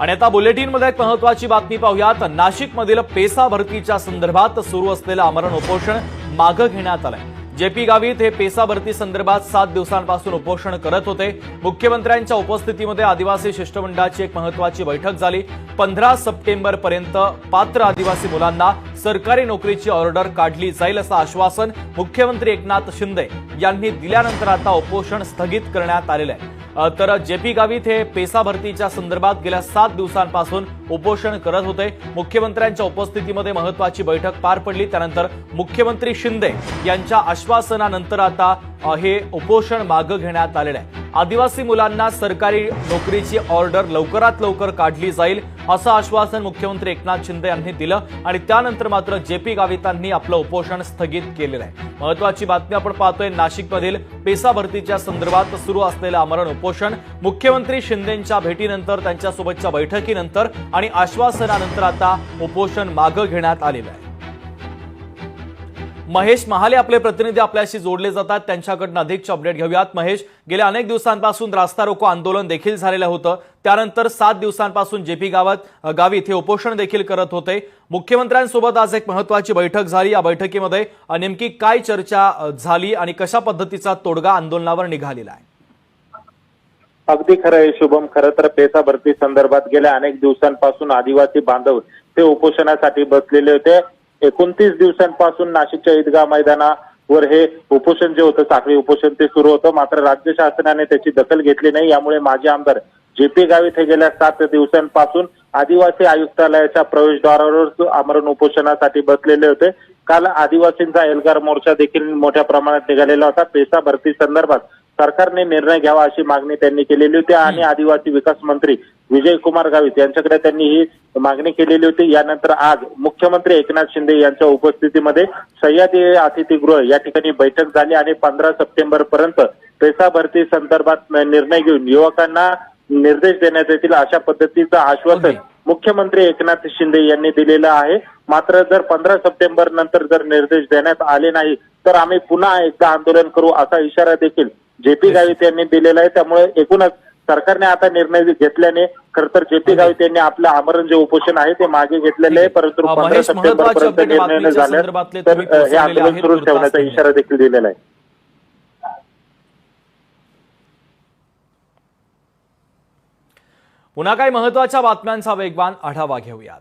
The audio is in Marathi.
आणि आता बुलेटिनमध्ये एक महत्वाची बातमी पाहूयात. नाशिकमधील पेसा भरतीच्या संदर्भात सुरू असलेलं आमरण उपोषण मागं घेण्यात आलंय. जेपी गावित हे पेसा भरती संदर्भात सात दिवसांपासून उपोषण करत होते. मुख्यमंत्र्यांच्या उपस्थितीमध्ये आदिवासी शिष्टमंडळाची एक महत्वाची बैठक झाली. पंधरा सप्टेंबर पर्यंत पात्र आदिवासी मुलांना सरकारी नोकरीची ऑर्डर काढली जाईल असं आश्वासन मुख्यमंत्री एकनाथ शिंदे यांनी दिल्यानंतर आता उपोषण स्थगित करण्यात आलेलं आहे. तर जेपी गावित हे पेसा भरतीच्या संदर्भात गेल्या सात दिवसांपासून उपोषण करत होते. मुख्यमंत्र्यांच्या उपस्थितीमध्ये महत्वाची बैठक पार पडली. त्यानंतर मुख्यमंत्री शिंदे यांच्या आश्वासनानंतर आता हे उपोषण मागं घेण्यात आलेलं आहे. आदिवासी मुलांना सरकारी नोकरीची ऑर्डर लवकरात लवकर काढली जाईल असं आश्वासन मुख्यमंत्री एकनाथ शिंदे यांनी दिलं आणि त्यानंतर मात्र जेपी गावितांनी आपलं उपोषण स्थगित केलेलं आहे. महत्वाची बातमी आपण पाहतोय नाशिकमधील पेसा भरतीच्या संदर्भात सुरू असलेलं आमरण उपोषण मुख्यमंत्री शिंदेंच्या भेटीनंतर त्यांच्यासोबतच्या बैठकीनंतर आणि आश्वासनानंतर आता उपोषण मागं घेण्यात आलेलं आहे. महेश महाले आपले प्रतिनिधी आपल्याशी जोडले जातात. त्यांच्याकडनं अधिकचे अपडेट घेऊयात. महेश गेल्या अनेक दिवसांपासून रास्ता रोको आंदोलन देखील झालेलं होतं. त्यानंतर सात दिवसांपासून जेपी गावात गावी हे उपोषण देखील करत होते. मुख्यमंत्र्यांसोबत आज एक महत्वाची बैठक झाली. या बैठकीमध्ये नेमकी काय चर्चा झाली आणि कशा पद्धतीचा तोडगा आंदोलनावर निघालेला आहे? अगदी खरं आहे शुभम. खरं तर पेसा भरती संदर्भात गेल्या अनेक दिवसांपासून आदिवासी बांधव ते उपोषणासाठी बसलेले होते. एकोणतीस दिवसांपासून नाशिकच्या ईदगाह मैदानावर हे उपोषण जे होतं साखळी उपोषण ते सुरू होतं. मात्र राज्य शासनाने त्याची दखल घेतली नाही. यामुळे माजी आमदार जे पी गावित हे गेल्या सात दिवसांपासून आदिवासी आयुक्तालयाच्या प्रवेशद्वारावर आमरण उपोषणासाठी बसलेले होते. काल आदिवासींचा एल्गार मोर्चा देखील मोठ्या प्रमाणात निघालेला होता. पेसा भरती संदर्भात सरकारने निर्णय घ्यावा अशी मागणी त्यांनी केलेली होती आणि आदिवासी विकास मंत्री विजय कुमार गावित यांच्याकडे त्यांनी ही मागणी केलेली होती. यानंतर आज मुख्यमंत्री एकनाथ शिंदे यांच्या उपस्थितीमध्ये सह्याद्री अतिथीगृह या ठिकाणी बैठक झाली आणि पंधरा सप्टेंबर पर्यंत पेसा भरती संदर्भात निर्णय घेऊन युवकांना निर्देश देण्यात येतील अशा पद्धतीचं आश्वासन. मुख्यमंत्री एकनाथ शिंदे यांनी दिलेलं आहे. मात्र जर पंधरा सप्टेंबर नंतर जर निर्देश देण्यात आले नाही तर आम्ही पुन्हा एकदा आंदोलन करू असा इशारा देखील जे पी गावित यांनी दिलेला आहे. त्यामुळे एकूणच सरकारने आता निर्णय घेतल्याने खर तर जे पी गावित यांनी आपलं आमरण जे उपोषण आहे ते मागे घेतलेले आहे. परंतु पंधरा सप्टेंबर पर्यंत निर्णय संदर्भातले तर हे आंदोलन सुरू ठेवण्याचा इशारा देखील दिलेला आहे. पुन्हा काही महत्त्वाच्या बातम्यांचा वेगवान आढावा घेऊयात.